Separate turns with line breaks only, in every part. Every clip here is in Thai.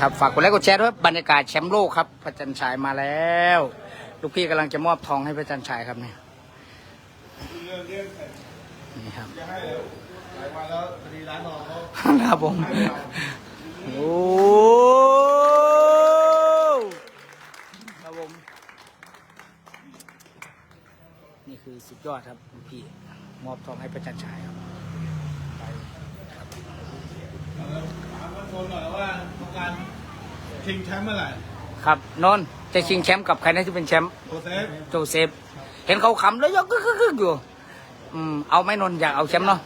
ครับฝากกดไลค์กดแชร์ด้วยบรรยากาศแชมป์โลกครับพระจันทร์ฉายมาแล้ว ลูกพี่กำลังจะมอบทองให้พระจันทร์ฉายครับเนี่ยนี่ครับ
นี่
ครับผมโอ้ครับผมนี่คือสุดยอดครับลูกพี่มอบทองให้พระจันทร์ฉายครับไปครับ
ถามคนชนหน่อยว่าต้องการ ชิงแชมป์เมื่อไหร่
ครับนนท์จะชิงแชมป์กับใครนะที่เป็นแชมป์
โปรเซฟ
โจเซฟ เห็นเขาขำแล้วยกกึกกึกกึกอยู่อืมเอาไหม่นนท์อยากเอาแชมป์เนาะ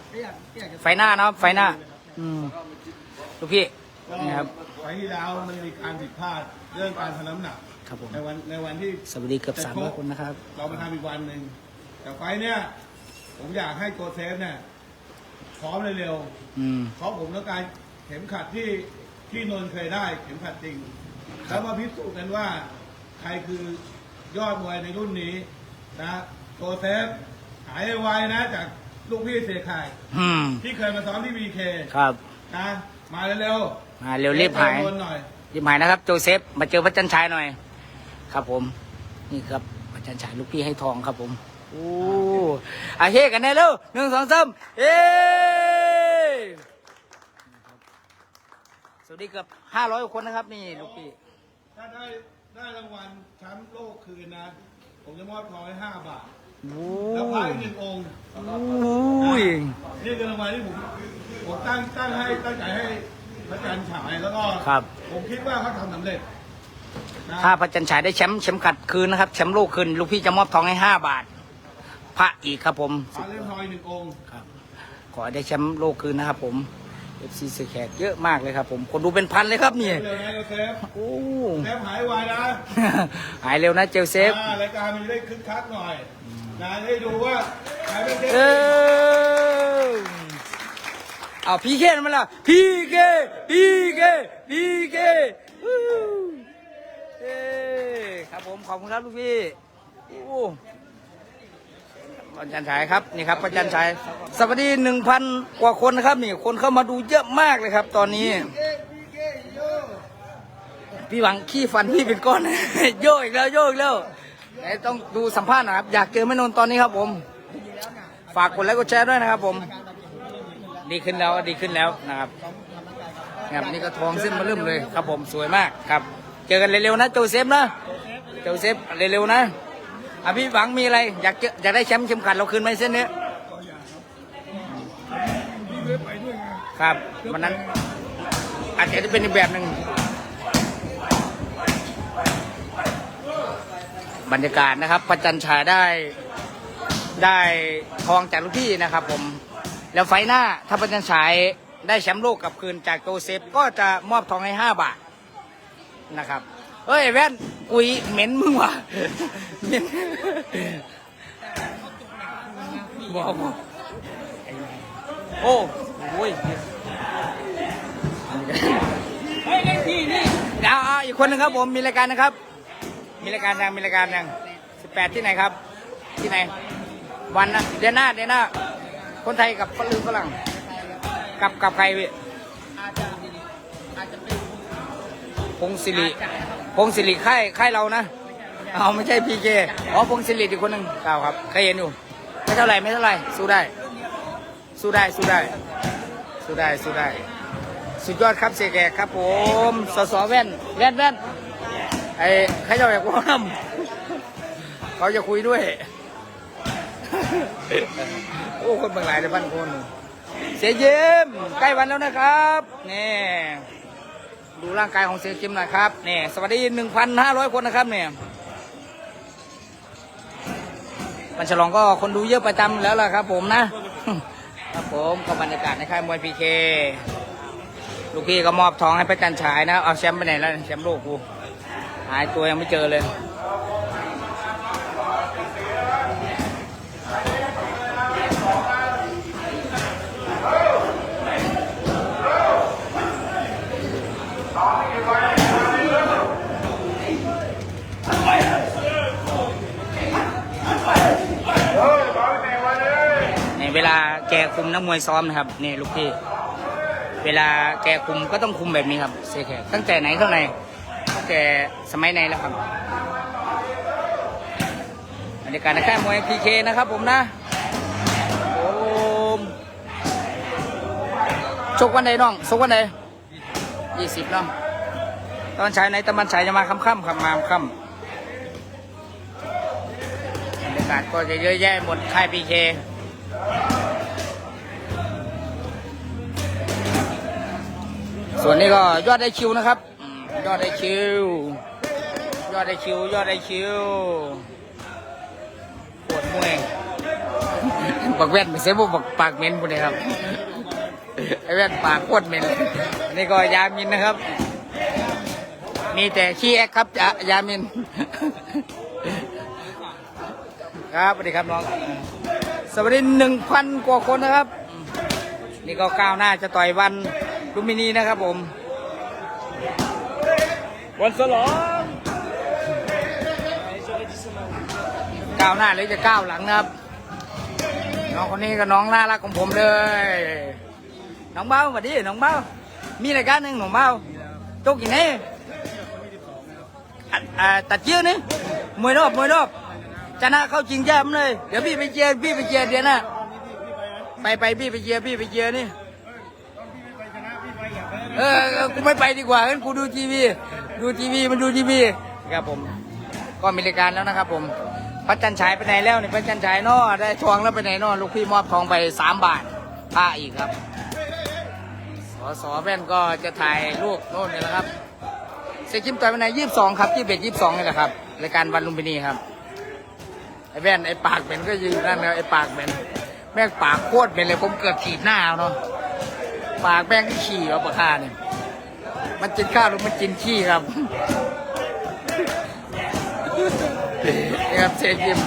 ไฟหน้าเนาะไฟหน้า อืมลูกพี่
ก็
นี่ครับ
ไฟล์ที่แล้วมันมีการผิดพลาดเรื่องการทำน้ำหนัก
ครับผม
ในวันในวันที่
สวัสดีเกือบสามร้อยคนนะครับ
เรามาทำอีกวันหนึ่งแต่ไฟล์เนี่ยผมอยากให้โกเซฟเนี่ยพร้อมเร็ว
อืม
ๆเพราะผมต้องการเข็มขัดที่ ที่นนท์เคยได้เข็มขัดจริงแล้วมาพิสูจน์กันว่า ใครคือยอดมวยในรุ่นนี้นะโกเซฟหายไวๆนะ จากลูกพี่เสียไข่
อืม
ที่เคยมาซ้อมที่วีเค
ครับ
นะมาเร็วๆ
มาเร็วรีบหาย
นนท์หน่อย
รีบหายนะครับ โจเซฟ มาเจอพระจันทร์ฉายหน่อย ครับผม นี่ครับพระจันทร์ฉายลูกพี่ให้ทองครับผม โอ้อาเฮกันแน่เร็วหนึ่งสองสามเอ้ สวัสดีเกือบห้าร้อยคนนะครับ นี่ลูกพี่
ถ้าได้ได้รางวัลแชมป์โลกคืนนะ ผมจะมอบทองให้ห้าบาท
โอ้
แล้วพระอีกหนึ่งองค์
ย
นี่คือรางวัลที่ผมผมตั้งตั้งให้ตั้งใจให้พระจันทร์ฉายแล้วก็
ครับ
ผมคิดว่าเขาทำสำเร็จนะ
ถ้าพระจันทร์ฉายได้แชมป์แชมป์ขัดคืนนะครับแชมป์โลกคืนลูกพี่จะมอบทองให้ห้าบาท พระอีกครับผม
พระเล่มทองอีกหนึ่งองค์
ครับขอให้ได้แชมป์โลกคืนนะครับผม เอฟซีเสือแขกเยอะมากเลยครับผมคนดูเป็นพันเลยครับนี่
เร็วนะเซฟ
โอ้
เซฟหายไวนะ
หายเร็วนะเจลเซฟ
อ่ารายการมันจะได้คึกคักหน่อยนะให้ดูว่าใครเป็นเซฟ
เออเอาพีเคมาแล้วพีเคพีเคพีเคเอ้ครับผมขอบคุณครับลูกพี่โอ้ พระจันทร์ฉายครับนี่ครับพระจันทร์ฉายสวัสดีหนึ่งพันกว่าคนนะครับนี่คนเข้ามาดูเยอะมากเลยครับ ตอนนี้ พี่หวังขี้ฟันพี่เป็นก้อน โยกอีกแล้วโยกอีกแล้วแต่ต้องดูสัมภาษณ์นะครับอยากเจอแม่นนท์ตอนนี้ครับ ผม ฝากกดไลค์กดแชร์ด้วยนะครับ ผม ดีขึ้นแล้วดีขึ้นแล้วนะครับครับนี่ก็ทองเส้นมาเริ่มเลยครับ ผมสวยมากครับ เจอกันเร็วๆนะโจเซฟนะโจเซฟเร็วๆนะ อะพี่หวังมีอะไร อยากเจออยากได้แชมป์เข็มขัดเราคืนไหมเส้นนี้ยครับวันนั้น อาจจะเป็นอีกแบบหนึ่งบรรยากาศนะครับประจันชายได้ได้ทองจากลูกพี่นะครับผมแล้วไฟหน้าถ้าประจันชายได้แชมป์โลกกลับคืนจากโจเซฟก็จะมอบทองให้ห้าบาทนะครับ เฮ้ยแว่นกุยเหม็นมึงว่ะเหม็นบอกบอกโอ้โหเฮ้ยเล่นที่นี่เอาเอาอีกคนหนึ่งครับผมมีรายการนะครับ มีรายการยังมีรายการยังสิบแปดที่ไหนครับ ที่ไหน วันนะเดือนหน้าเดือนหน้า คนไทยกับฝรั่งฝรั่งกับกับใครพี่พงศิริ พงศิริค่ายค่ายเรานะ เอาไม่ใช่พีเคอ๋อพงศิริอีกคนหนึ่งเปล่าครับเคยเห็นอยู่ ไม่เท่าไหร่ไม่เท่าไหร่สู้ได้ สู้ได้สู้ได้ สู้ได้สู้ได้ สุดยอดครับเสียแกครับผมสสแว่นแว่นแว่นไอ้ใครจะอยากว่าเขาจะคุยด้วย โอ้คนบางหลายเลยบ้านคนเสียเยี่ยมใกล้วันแล้วนะครับนี่ ดูร่างกายของเสียคิมหน่อยครับนี่สวัสดีหนึ่งพันห้าร้อยคนนะครับเนี่ยมันฉลองก็คนดูเยอะประจำแล้วล่ะครับผมนะ ครับผมก็บรรยากาศในค่ายมวยพีเคลูกพี่ก็มอบทองให้พระจันฉายนะ เอาแชมป์ไปไหนแล้วแชมป์โลกกูหายตัวยังไม่เจอเลย ในเวลาแก คุมนักมวยซ้อมนะครับนี่ลูกพี่ เวลาแกคุมก็ต้องคุมแบบนี้ครับเสียแขกตั้งแต่ไหนเท่าไหร่ตั้งแต่สมัยไหนแล้วครับบรรยากาศในค่ายมวยพีเคนะครับผมนะโอ้ชกวันใดน้องชกวันใดยี่สิบน้องตอนฉายไหนตะมันฉายจะมาค่ำๆครับมาค่ำบรรยากาศก็จะเยอะแยะหมดค่ายพีเค ส่วนนี้ก็ยอดได้คิวนะครับ ยอดได้คิว ยอดได้คิว ยอดได้คิวปวดมวยบักแว่นไม่ใช่พวกบักปากเหม็นพวกนี้ครับไอ้แว่นปากโคตรเหม็นอันนี่ก็ยามินนะครับมีแต่ขี้แอกครับยายามิน ครับสวัสดีครับน้องสวัสดีหนึ่งพันกว่าคนนะครับ นี่ก็ก้าวหน้าจะต่อยวัน ลุมพินีนะครับผม
วันฉลอง
ก้าวหน้าหรือจะก้าวหลังนะครับ น้องคนนี้ก็น้องน่ารักของผมเลย น้องเบ้าสวัสดีน้องเบ้า มีรายการหนึ่งน้องเบ้าโจกกี่นี่ตัดเชือกนี่มวยรอบมวยรอบชนะเข้าจริงแย้มเลย เดี๋ยวพี่ไปเชียร์พี่ไปเชียร์เดี๋ยวนะไปไปพี่ไปเชียร์พี่ไปเชียร์นี่ เออเออกูไม่ไปดีกว่างั้นกูดูทีวี ดูทีวีมันดูทีวีครับผม ก็มีรายการแล้วนะครับ ผมพระจันทร์ฉายไปไหนแล้วนี่พระจันทร์ฉายนอได้ทองแล้วไปไหนนอลูกพี่มอบทองไปสามบาทผ้าอีกครับสอสอแว่นก็จะถ่ายรูปโน่นนี่แหละครับเซคิมต่อยไปไหนยี่สิบสองครับยี่สิบเอ็ดยี่สิบสองนี่แหละครับรายการวันลุมพินีครับไอ้แว่นไอ้ปากเป็นก็ยืนนั่นนะไอ้ปากเป็นแม่งปากโคตรเป็นเลยผมเกือบขีดหน้าเอาเนาะ ปากแป้งที่ขี้เอาปากคาเนี่ยมันกินข้าวหรือมันกินขี้ครับนี่ครับเซยิม